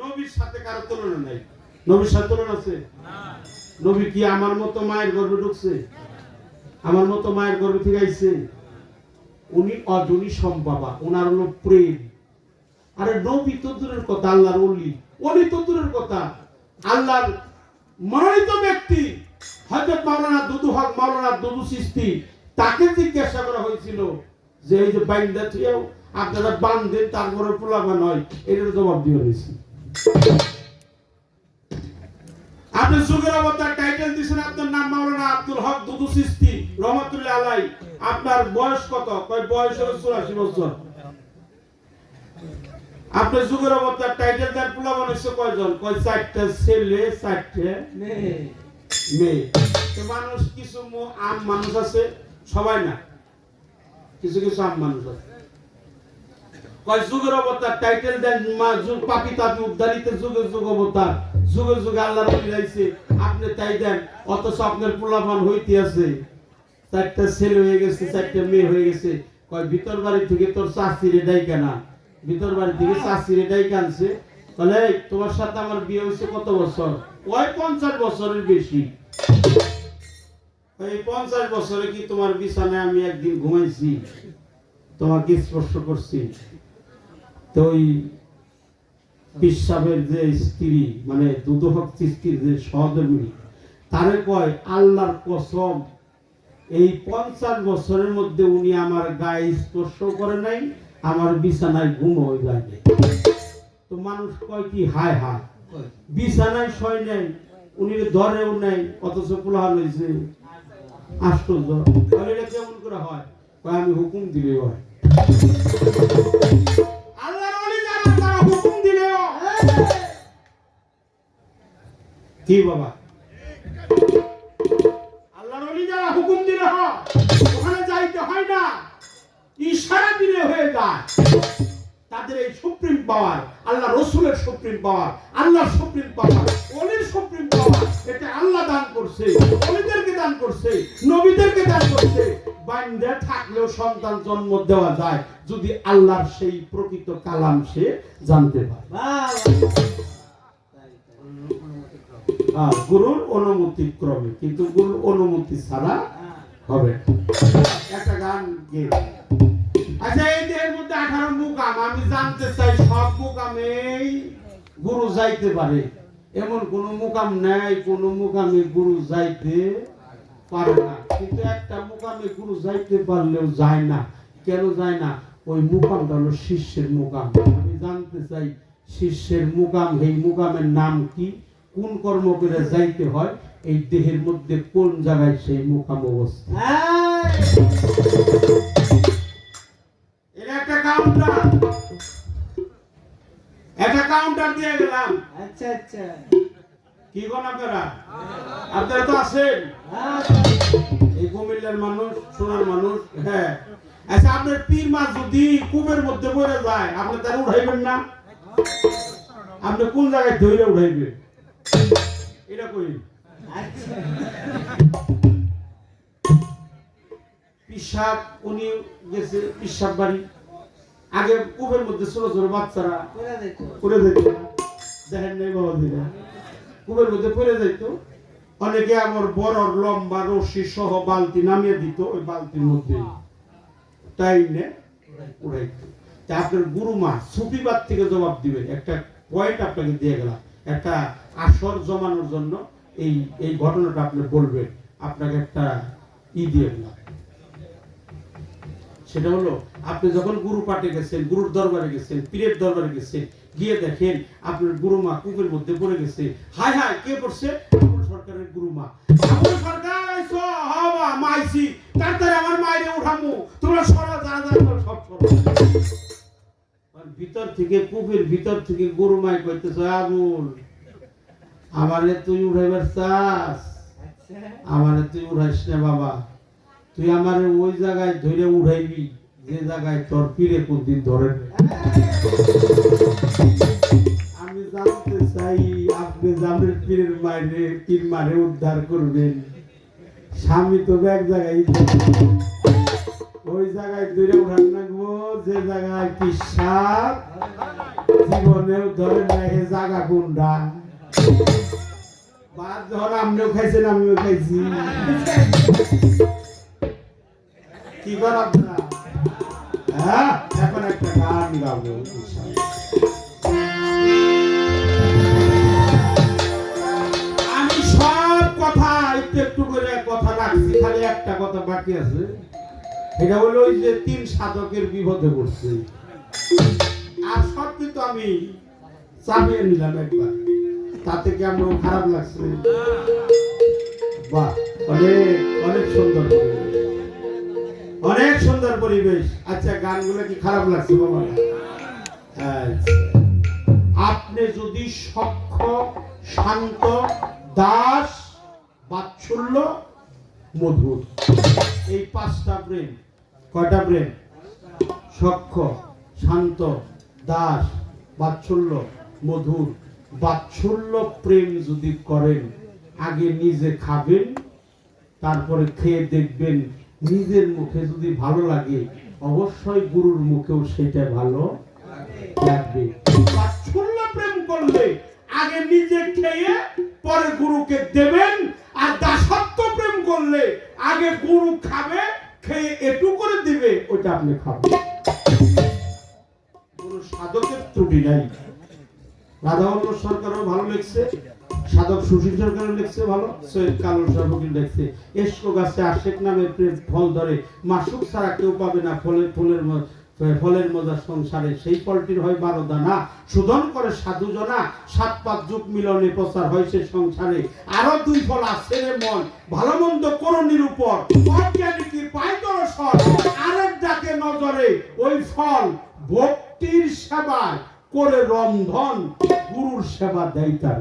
নবীর সাথে কারও তুলনা নাই। নবীর সাথে তুলনা আছে? নবী কি আমার মতো মায়ের গর্ভে ঢুকছে? আমার মতো মায়ের গর্ভে থেকে আইছে? উনি অজনী সম্পাবা ওনার হলো প্রেম। আরে নবী কথা, আল্লাহর অলি অলি কথা। আল্লাহর মনোনীত ব্যক্তি, হযরত মাওলানা দুদু হক, মাওলানা দুদু সিস্তি, তাকে জিজ্ঞাসা করা হয়েছিল যে এই যে বাইন্দা থুয়েও আপনারা বান্ধেন তারপরে পোলাবা নয় এটার জবাব দিয়ে হয়েছে। আপনি যুগের অবতার টাইটেল দিয়েছেন, আপনার নাম মাওলানা আব্দুল হক দুদু সিস্তি রহমতুল্লাহ আলাই আপনার বয়স কত? কয়, বয়স হলো চুরাশি বছর। আপনি যুগের অবতার টাইটেল দেন পোলাবা নিশ্চয় কয়জন? কয়, চারটা ছেলে, চারটে মেয়ে। মানুষ, কিছু আম মানুষ আছে? সবাই না? কিছু কিছু আম মানুষ আছে। কয়, যুগের অবতার টাইটেল দেন মা, যুগ, পাপি তাপি উদ্ধারিত যুগের যুগ অবতার যুগে যুগে আল্লাহর বলি যাইছে আপনি তাই দেন, অথচ আপনার পোলাপান হইতে আছে। চারটা ছেলে হয়ে গেছে, চারটা মেয়ে হয়ে গেছে। কয়, ভিতর বাড়ি থেকে তোর চাষিরে ডাইকা না। ভিতর বাড়ি থেকে চাষিরে ডাইকা আনছে। বলে তোমার সাথে আমার বিয়ে হয়েছে কত বছর? ওই পঞ্চাশ বছরের বেশি। এই পঞ্চাশ বছরে কি তোমার বিছানায় আমি একদিন ঘুমাইছি? তোমাকে স্পর্শ করছি। তো ওই পিসাবের যে স্ত্রী মানে দুদহক স্ত্রীর যে সহধর্মী তারে কয়, আল্লাহর কসম, এই পঞ্চাশ বছরের মধ্যে উনি আমার গায়ে স্পর্শ করে নাই, আমার বিছানায় ঘুম হয়ে যায়। তো মানুষ কয় কি, হায় হায়, বিছানায় শয় নাই, উনি ধরেও নাই, অথচ পোলাহান হয়েছে। আশ্চর্য। তাহলে এটা কেমন করে হয়? আমি হুকুম দিলে হয় কি বাবা? আল্লাহর ওলি যারা হুকুম দিলে হয় ওখানে যাইতে হয় না ইশারা দিলে হয়ে যায়। তাদের এই সুপ্রিম পাওয়ার আল্লাহ রসুলের সুপ্রিম পাওয়ার আল্লাহর সুপ্রিম পাওয়ার অলির সুপ্রিম পাওয়ার এটা আল্লাহ দান করছে অলিদেরকে দান করছে নবীদেরকে দান করছে। বাইন্দে থাকলেও সন্তান জন্ম দেওয়া যায় যদি আল্লাহর সেই প্রকৃত কালাম সে জানতে পারে। গুরুর অনুমতি ক্রমে, কিন্তু গুরুর অনুমতি ছাড়া হবে একটা গান আচ্ছা এই দেহের মধ্যে আঠারো মুকাম, আমি জানতে চাই, সব মুকামেই গুরু যাইতে পারে। এমন কোন মুকাম নাই, কোন মুকামে গুরু যাইতে পারে না। কিন্তু একটা মুকামে গুরু যাইতে পারলেও যায় না। কেন যায় না? ওই মুকামটা হলো শিষ্যের মুকাম। আমি জানতে চাই, শিষ্যের মুকাম এই মুকামের নাম কি? কোন কর্ম করে যাইতে হয় এই দেহের মধ্যে কোন জায়গায় সেই মুকাম অবস্থা? এটা একটা কাউন্টার একটা কাউন্টার দিয়ে গেলাম। আচ্ছা আচ্ছা। কি কোন আপনারা আপনারা তো আছেন। এই কুমিল্লার মানুষ সোনার মানুষ হ্যাঁ। আচ্ছা আপনার পীর মাছ যদি কূপের মধ্যে পড়ে যায় আপনি তারা উঠাইবেন না? আপনি কোন জায়গায় ধরে উঠাইবেন? এটা কই? পিসাব উনি গেছে পিসাব বাড়ি। আগে কূপের মধ্যে ছোট ছোট বাচ্চারা পড়ে যেত। দেখেন নাই বাবা কূপের মধ্যে পড়ে যেত। অনেকে আমার বড় লম্বা রশি সহ বালতি নামিয়ে দিত ওই বালতির মধ্যে। তাই নে উড়াইতো। আপনার গুরুমা সুফিবাদ থেকে জবাব দিবেন একটা পয়েন্ট আপনাকে দিয়ে গেলাম। একটা আসর জমানোর জন্য এই এই ঘটনাটা আপনি বলবেন। আপনাকে একটা ই দিয়ে গেলাম সেটা হলো, আপনি যখন গুরু পাঠে গেছেন, গুরুর দরবারে গেছেন, পীরের দরবারে গেছেন, গিয়ে দেখেন আপনার গুরু মা কূপের মধ্যে পড়ে গেছে। হাই হাই কে পড়ছে? সরকারের গুরুমা। আমল সরকার আমার মায়েরে উঠামু। তোমরা সরা ভিতর থেকে কূপের ভিতর থেকে গুরুমাই কইতেছে আবুল আমারে তুই উঠাইবার চাস, আমারে তুই উঠাইস না বাবা, তুই আমারে ওই জায়গায় ধরে উঠাইবি যে জায়গায় তোর পীরে কোনদিন ধরে। আমি জানতে চাই, আপনি জানের পীরের মায়ের পীর মারে উদ্ধার করবেন স্বামী তো এক জায়গায় ওই জায়গায় ধরে উঠান রাখব যে জায়গায় পিসাব, জীবনেও ধরে হে জাগা গুন্ডা। বাদ ধর আপনিও খাইছেন, আমিও খাইছি। কি কর আপনারা? হ্যাঁ? এখন একটা গান গাবো আমি সব কথা, একটু একটু করে কথা রাখছি, খালি একটা কথা বাকি আছে। এটা হলো ওই যে তিন সাধকের বিপদে পড়ছে। আর সব কিন্তু আমি চাপিয়ে নিলাম একবার। তাতে কি আমার খারাপ লাগছে? বাহ, অনেক অনেক সুন্দর অনেক সুন্দর পরিবেশ। আচ্ছা গানগুলো কি খারাপ লাগছে বাবা? আচ্ছা। আপনি যদি সক্ষ শান্ত, দাস, বাৎসল্য, মধুর। এই পাঁচটা ব্রেন কয়টা ব্রেন? সক্ষ, শান্ত, দাস, বাৎসল্য, মধুর। বাৎসল্য প্রেম যদি করেন, আগে নিজে খাবেন, তারপরে খেয়ে দেখবেন নিজের মুখে যদি ভালো লাগে, অবশ্যই গুরুর মুখেও সেটা ভালো লাগবে। বাৎসল্য প্রেম করলে আগে নিজে খেয়ে পরে গুরুকে দেবেন, আর দাসত্ব প্রেম করলে আগে গুরু খাবে, খেয়ে একটু করে দিবে, ওটা আপনি খাবেন। সাধকের ত্রুটি নাই। সরকারও ভালো সাধক সুশীল সরকারও ভালো, সৈয়দ এসকো গাছে আশেক নামে ফল ধরে, মাসুক ছাড়া কেউ পাবে না ফলের, ফুলের ফলের মজা সংসারে। সেই ফলটির হয় বারো দানা। শোধন করে সাধু জনা সাত পাঁচ যুগ মিলনে প্রচার হয় সে সংসারে। আরও দুই ফল আছে মন। ভালো মন্দ করণীর উপর পায় দর্শন আরেক ডাকে নজরে ওই ফল ভক্তির সেবায় করে রন্ধন গুরুর সেবা দেয় তার।